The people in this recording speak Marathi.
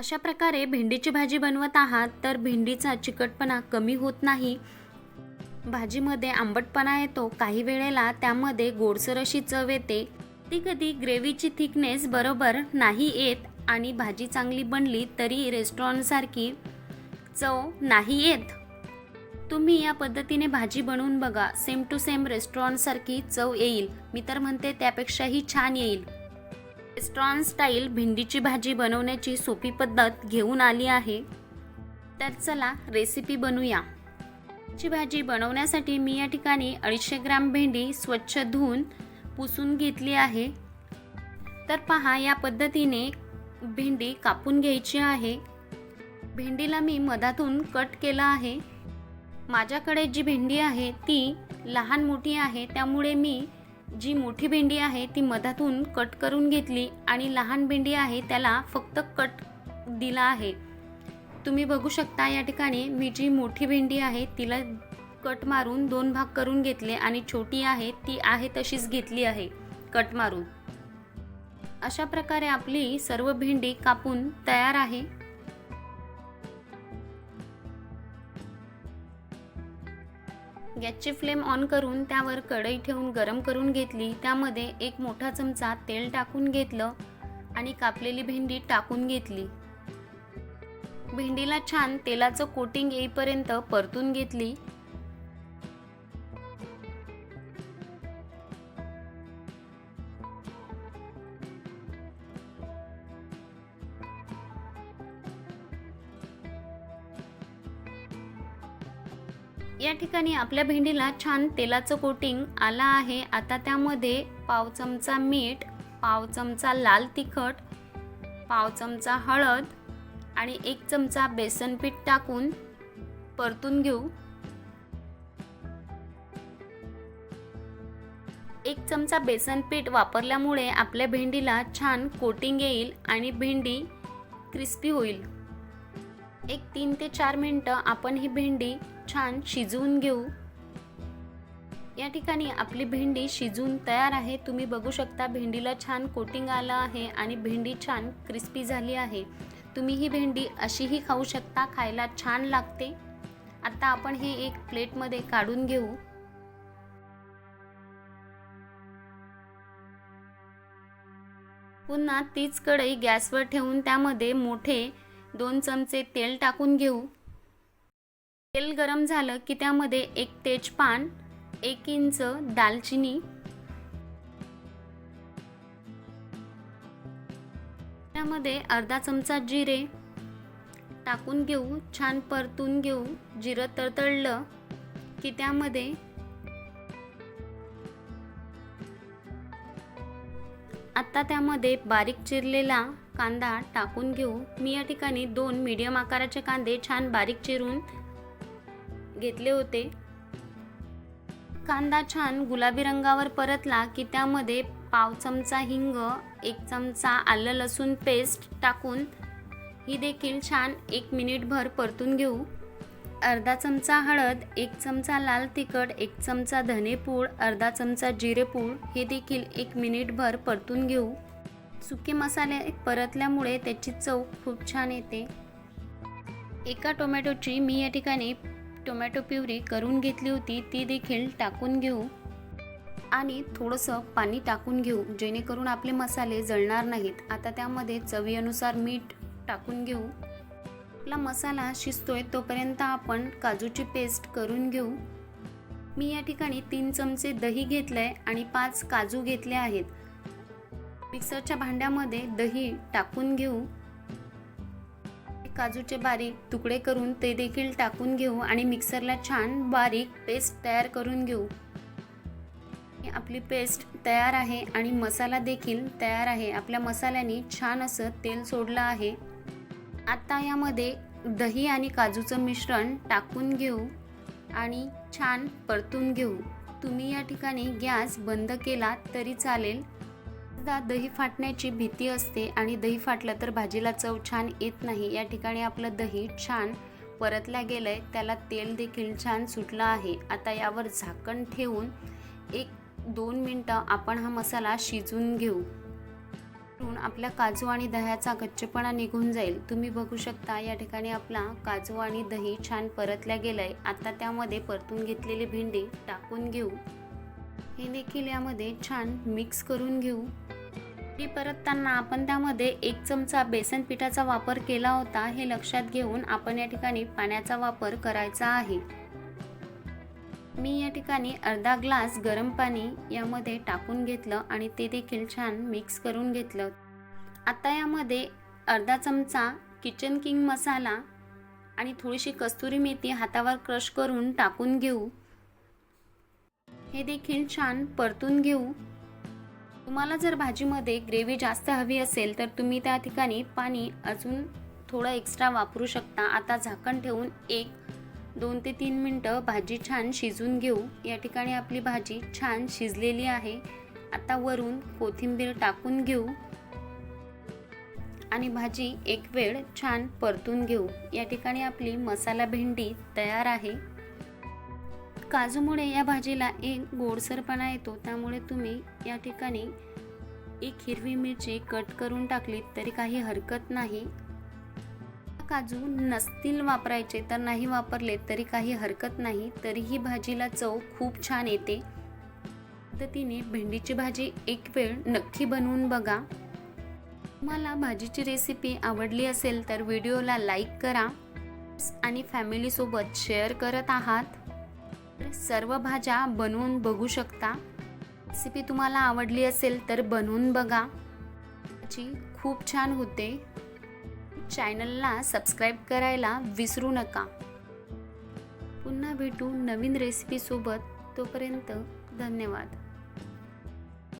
अशा प्रकारे भेंडीची भाजी बनवत आहात तर भेंडीचा चिकटपणा कमी होत नाही. भाजीमध्ये आंबटपणा येतो. काही वेळेला त्यामध्ये गोडसर अशी चव येते. ती कधी ग्रेव्हीची थिकनेस बरोबर नाही येत आणि भाजी चांगली बनली तरी रेस्टॉरंटसारखी चव नाही येत. तुम्ही या पद्धतीने भाजी बनवून बघा. सेम टू सेम रेस्टॉरंटसारखी चव येईल. मी तर म्हणते त्यापेक्षाही छान येईल. रेस्टॉरंट स्टाईल भेंडीची भाजी बनवण्याची सोपी पद्धत घेऊन आली आहे. तर चला रेसिपी बनवूया. ची भाजी बनवण्यासाठी मी या ठिकाणी अडीचशे ग्राम भेंडी स्वच्छ धुवून पुसून घेतली आहे. तर पहा या पद्धतीने भेंडी कापून घ्यायची आहे. भेंडीला मी मधातून कट केला आहे. माझ्याकडे जी भेंडी आहे ती लहान मोठी आहे त्यामुळे मी जी मोठी भेंडी आहे ती मधातून कट करून घेतली आणि लहान भेंडी आहे त्याला फक्त कट दिला आहे. तुम्ही बघू शकता या ठिकाणी मी जी मोठी भेंडी आहे तिला कट मारून दोन भाग करून घेतले आणि छोटी आहे ती आहे तशीच घेतली आहे कट मारून. अशा प्रकारे आपली सर्व भेंडी कापून तयार आहे. गॅसची फ्लेम ऑन करून त्यावर कढई ठेवून गरम करून घेतली. त्यामध्ये एक मोठा चमचा तेल टाकून घेतलं आणि कापलेली भेंडी टाकून घेतली. भेंडीला छान तेलाचं कोटिंग येईपर्यंत परतून घेतली. या ठिकाणी आपल्या भेंडीला छान तेलाचं कोटिंग आला आहे. आता त्यामध्ये पाव चमचा मीठ पाव चमचा लाल तिखट पाव चमचा हळद आणि एक चमचा बेसन पीठ टाकून परतून घेऊ. एक चमचा बेसन पीठ वापरल्यामुळे आपल्या भेंडीला छान कोटिंग येईल आणि भेंडी क्रिस्पी होईल. एक तीन ते चार मिनटं आपण ही भेंडी छान शिजवून घेऊ. या ठिकाणी आपली भेंडी शिजून तयार आहे. तुम्ही बघू शकता भेंडीला छान कोटिंग आलं आहे आणि भेंडी छान क्रिस्पी झाली आहे. तुम्ही ही भेंडी अशीही खाऊ शकता खायला छान लागते. आता आपण हे एक प्लेटमध्ये काढून घेऊ. पुन्हा तीच कढई गॅसवर ठेवून त्यामध्ये मोठे दोन चमचे तेल टाकून घेऊ. तेल गरम झालं की त्यामध्ये एक तेजपान एक इंच दालचिनी त्यामध्ये अर्धा चमचा जिरे टाकून घेऊ छान परतून घेऊ. जिरं तळतळलं की त्यामध्ये आत्ता त्यामध्ये बारीक चिरलेला कांदा टाकून घेऊ. मी या ठिकाणी दोन मीडियम आकाराचे कांदे छान बारीक चिरून घेतले होते. कांदा छान गुलाबी रंगावर परतला की त्यामध्ये पाव चमचा हिंग एक चमचा आलं लसूण पेस्ट टाकून ही देखील छान एक मिनिटभर परतून घेऊ. अर्धा चमचा हळद एक चमचा लाल तिखट एक चमचा धनेपूड अर्धा चमचा जिरेपूड हे देखील एक मिनिटभर परतून घेऊ. सुके मसाले परतल्यामुळे त्याची चव खूप छान येते. एका टोमॅटोची मी या ठिकाणी टोमॅटो प्युरी करून घेतली होती ती देखील टाकून घेऊ. आणि थोडंसं पाणी टाकून घेऊ जेणेकरून आपले मसाले जळणार नाहीत. आता त्यामध्ये चवीनुसार मीठ टाकून घेऊ. आपला मसाला शिजतोय तोपर्यंत आपण काजूची पेस्ट करून घेऊ. मी या ठिकाणी तीन चमचे दही घेतलंय आणि पाच काजू घेतले आहेत. मिक्सरच्या भांड्यामध्ये दही टाकून घेऊ. काजूचे बारीक तुकडे करून ते देखील टाकून घेऊ आणि मिक्सरला छान बारीक पेस्ट तयार करून घेऊ. आपली पेस्ट तयार आहे आणि मसाला देखील तयार आहे. आपल्या मसाल्याने छान असं तेल सोडलं आहे. आता यामध्ये दही आणि काजूचं मिश्रण टाकून घेऊ आणि छान परतून घेऊ. तुम्ही या ठिकाणी गॅस बंद केला तरी चालेल. एकदा दही फाटण्याची भीती असते आणि दही फाटलं तर भाजीला चव छान येत नाही. या ठिकाणी आपलं दही छान परतल्या गेलं आहे त्याला तेल देखील छान सुटलं आहे. आता यावर झाकण ठेवून एक दोन मिनटं आपण हा मसाला शिजून घेऊ. आपल्या काजू आणि दह्याचा कच्चेपणा निघून जाईल. तुम्ही बघू शकता या ठिकाणी आपला काजू आणि दही छान परतल्या गेलंय. आता त्यामध्ये परतून घेतलेली भेंडी टाकून घेऊ. हे देखील यामध्ये छान मिक्स करून घेऊ. ती परतताना आपण त्यामध्ये एक चमचा बेसन पिठाचा वापर केला होता हे लक्षात घेऊन आपण या ठिकाणी पाण्याचा वापर करायचा आहे. मी या ठिकाणी अर्धा ग्लास गरम पाणी यामध्ये टाकून घेतलं आणि ते देखील छान मिक्स करून घेतलं. आता यामध्ये अर्धा चमचा किचन किंग मसाला आणि थोडीशी कस्तुरी मेथी हातावर क्रश करून टाकून घेऊ. हे देखील छान परतून घेऊ. तुम्हाला जर भाजीमध्ये ग्रेव्ही जास्त हवी असेल तर तुम्ही त्या ठिकाणी पाणी अजून थोडं एक्स्ट्रा वापरू शकता. आता झाकण ठेवून एक दोन ते तीन मिनटं भाजी छान शिजून घेऊ. या ठिकाणी आपली भाजी छान शिजलेली आहे. आता वरून कोथिंबीर टाकून घेऊ. आणि भाजी एक वेळ छान परतून घेऊ. या ठिकाणी आपली मसाला भेंडी तयार आहे. काजूमुळे या भाजीला एक गोडसरपणा येतो. त्यामुळे तुम्ही या ठिकाणी एक हिरवी मिरची कट करून टाकलीत तरी काही हरकत नाही. काजू नसतील वापरायचे तर नाही वापरले तरी काही हरकत नाही तरीही भाजीला चव खूप छान येते. पद्धतीने भेंडीची भाजी एक वेळ नक्की बनवून बघा. तुम्हाला भाजीची रेसिपी आवडली असेल तर व्हिडिओला लाईक करा. आणि फॅमिलीसोबत शेअर करत आहात. सर्व भाज्या बनवून बघू शकता. रेसिपी तुम्हाला आवडली असेल तर बनवून बघा. ची खूप छान होते. चॅनलला सबस्क्राईब करायला विसरू नका. पुन्हा भेटू नवीन रेसिपीसोबत तोपर्यंत धन्यवाद.